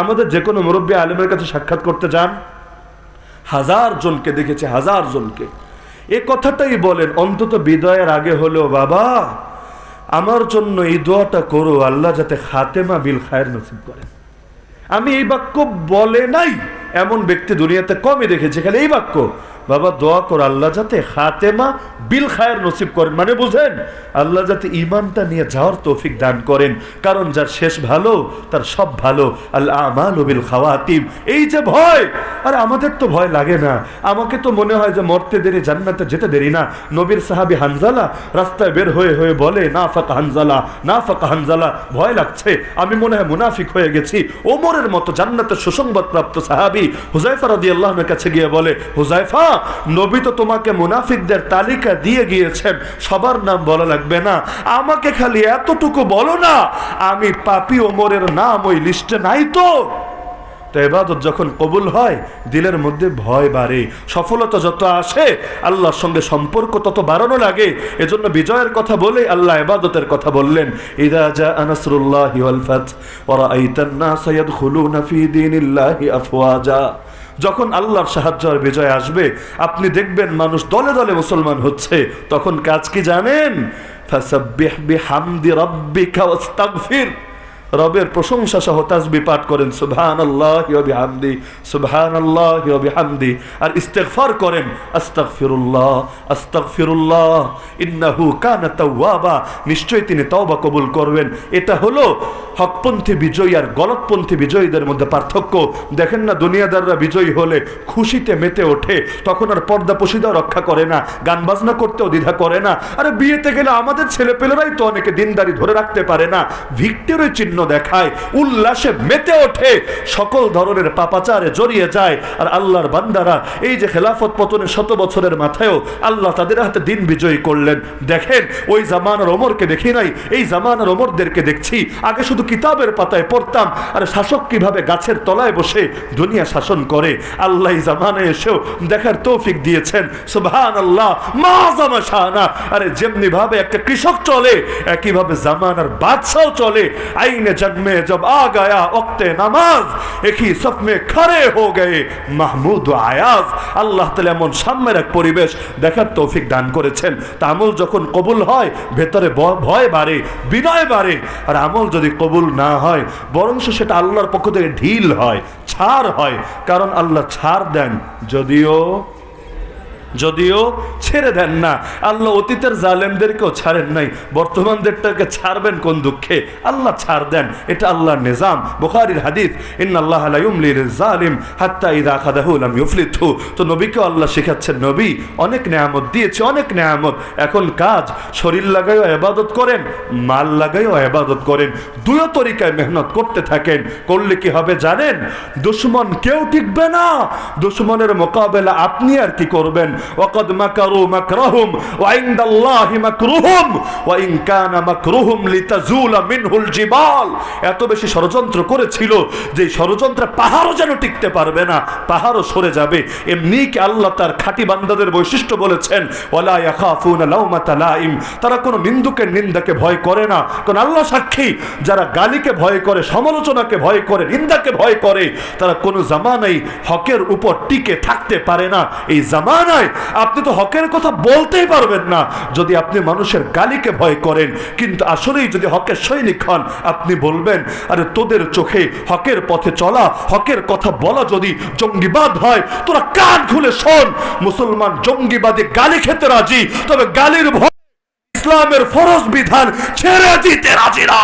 আমাদের যে কোনো মুরব্বী আলেমের কাছে সাক্ষাৎ করতে যান। হাজার জনকে দেখেছে, হাজার জনকে। এ কথাটাই বলেন, অন্তত বিদয়ের আগে হলেও, বাবা, আমার জন্য এই দোয়াটা করো, আল্লাহ যাতে খাতেমা বিল খায়ের নসিব করেন আমি এই বাক্য বলে নাই, এমন ব্যক্তি দুনিয়াতে কমই দেখেছি, খালি এই বাক্য বাবা, দোয়া কর, আল্লাহ যাতে খাতেমা বিল খায়ের নসিব করেন। মানে বুঝেন, আল্লাহ যাতে ইমানটা নিয়ে যাওয়ার তৌফিক দান করেন। কারণ যার শেষ ভালো, তার সব ভালো। আল্লাহ আমাল বিল খাওয়াতিম। এই যে ভয়, আর আমাদের তো ভয় লাগে না। আমাকে তো মনে হয় যে মরতে দেরি, জান্নাতে যেতে দেরি না। নবীর সাহাবি হানজালা রাস্তায় বের হয়ে হয়ে বলে না ফাঁকা হানজালা না ফাঁকা হানজালা। ভয় লাগছে। আমি মনে হয় মুনাফিক হয়ে গেছি। ওমরের মতো জান্নাতের সুসংবাদ প্রাপ্ত সাহাবি হুজাইফা রাদি আল্লাহনের কাছে গিয়ে বলে হুজাইফা নবী তো তোমাকে মুনাফিকদের তালিকা দিয়ে গিয়েছেন, সবার নাম বলা লাগবে না। আমাকে খালি এতটুকু বলো না, আমি পাপি ওমরের নাম ওই লিস্টে নাই তো। এবাদত যখন কবুল হয়, দিলের মধ্যে ভয় বাড়ে। সফলতা যত আসে, আল্লাহর সঙ্গে সম্পর্ক তত বাড়ানো লাগে। এজন্য বিজয়ের কথা বলে আল্লাহ এবাদতের কথা বললেন, ইদা জা আনাসরুল্লাহি ওয়াল ফাত ওয়া রাআইতান নাস ইয়াদখুলুনা ফি দীনিল্লাহি আফওয়াজা। যখন আল্লাহর সাহায্য আর বিজয় আসবে, আপনি দেখবেন মানুষ দলে দলে মুসলমান হচ্ছে। তখন কাজ কি জানেন? রবের প্রশংসা সহ তাজবি পাঠ করেন সুবহান আল্লাহ বিহামদি সুবহান আল্লাহ বিহামদি। আর ইস্তেগফার করেন, আস্তাগফিরুল্লাহ আস্তাগফিরুল্লাহ, ইন্নাহু কানা তাওয়াবা। নিশ্চয়ই তিনি তওবা কবুল করবেন। এটা হলো হকপন্থী বিজয়ী আর গলতপন্থী বিজয়ীদের মধ্যে পার্থক্য। দেখেন না, দুনিয়াদাররা বিজয়ী হলে খুশিতে মেতে ওঠে। তখন আর পর্দা পশিদা রক্ষা করে না, গান বাজনা করতেও দ্বিধা করে না। আরে বিয়েতে গেলে আমাদের ছেলেপেলেরাই তো অনেকে দিনদারি ধরে রাখতে পারে না। ভিক্টেরই চিহ্ন দেখায়, উল্লাসে মেতে ওঠে। সকল ধরনের পাপাচারে জড়িয়ে যায়। আর আল্লাহর বান্দারা, এই যে খেলাফত পতনের শত বছরের মাথায়ও আল্লাহ তাদের হাতে দিন বিজয়ী করলেন। দেখেন, ওই জামানার ওমরকে দেখি নাই, এই জামানার ওমরদেরকে দেখছি। আগে শুধু কিতাবের পাতায় পড়তাম, আর শাসক কীভাবে গাছের তলায় বসে দুনিয়া শাসন করে? আল্লাহ জামানে এসেও দেখার তৌফিক দিয়েছেন। সুবহান আল্লাহ মা জামা শাহানা আরে যেমনি ভাবে একটা কৃষক চলে, একইভাবে জামানার বাদশাও চলে। আইনে জন্মে জব আ গায়া অক্তে নামাজ, একই স্বপ্নে খারে হো গে মাহমুদ আয়াজ। আল্লাহ তালে এমন সাম্যের এক পরিবেশ দেখার তৌফিক দান করেছেন। তা আমল যখন কবুল হয়, ভেতরে ভয় বাড়ে, বিনয় বাড়ে, আর আমল যদি কবুল না হয়, বরঞ্চ সেটা আল্লাহর পক্ষ থেকে ঢিল হয়, ছাড় হয়। কারণ আল্লাহ ছাড় দেন, যদিও যদিও ছেড়ে দেন না। আল্লাহ অতীতের জালেমদেরকেও ছাড়েন নাই। বর্তমানদেরটাকে ছাড়বেন কোন দুঃখে? আল্লাহ ছাড় দেন। এটা আল্লাহর নিজাম। বুখারীর হাদিস ইন্না আল্লাহ লা ইউমলির জালিম হাত্তা ইদা খাদাহু লাম ইউফলিতহু। তো নবীকে আল্লাহ শেখাচ্ছেন, নবী, অনেক নেয়ামত দিয়েছে, অনেক নেয়ামত। এখন কাজ, শরীর লাগাইও ইবাদত করেন, মাল লাগাইও ইবাদত করেন। দুয়ো তরিকায় মেহনত করতে থাকেন। করলে কি হবে জানেন? দুশ্মন কেউ টিকবে না। দুশ্মনের মোকাবেলা আপনি আর কি করবেন? ওয়াকাদ মাকারু মাকরাহুম ওয়া ইনদাল্লাহি মাকরুহুম ওয়া ইন কানা মাকরুহুম লিতাজুলা মিনহুল এত বেশি ষড়যন্ত্র করেছিল যে ষড়যন্ত্রে পাহাড়ও যেন টিকতে পারবে না, পাহাড়ও সরে যাবে। এমনি কি আল্লাহ তার খাঁটি বান্দাদের বৈশিষ্ট্য বলেছেন, ওয়ালা ইয়াখাফুনা লাউমাতা লাইম তারা কোনো নিন্দুকের নিন্দাকে ভয় করে না। কারণ আল্লাহ সাক্ষী, যারা গালিকে ভয় করে, সমালোচনাকে ভয় করে, নিন্দাকে ভয় করে, তারা কোনো জামানাই হকের উপর টিকে থাকতে পারে না। এই জামানায় আপনি তো হকের কথা বলতেই পারবেন না। যদি আপনি মানুষের গালিকে ভয় করেন, কিন্তু আসলেই যদি হকের সৈনিক হন, আপনি বলবেন, আরে তোদের চোখে হকের পথে চলা, হকের কথা বলা যদি জঙ্গিবাদ হয়, তোরা কান খুলে শোন। মুসলমান জঙ্গিবাদে গালি খেতে রাজি, তবে গালির ভয় ইসলামের ফরজ বিধান ছেড়ে দিতে রাজি না।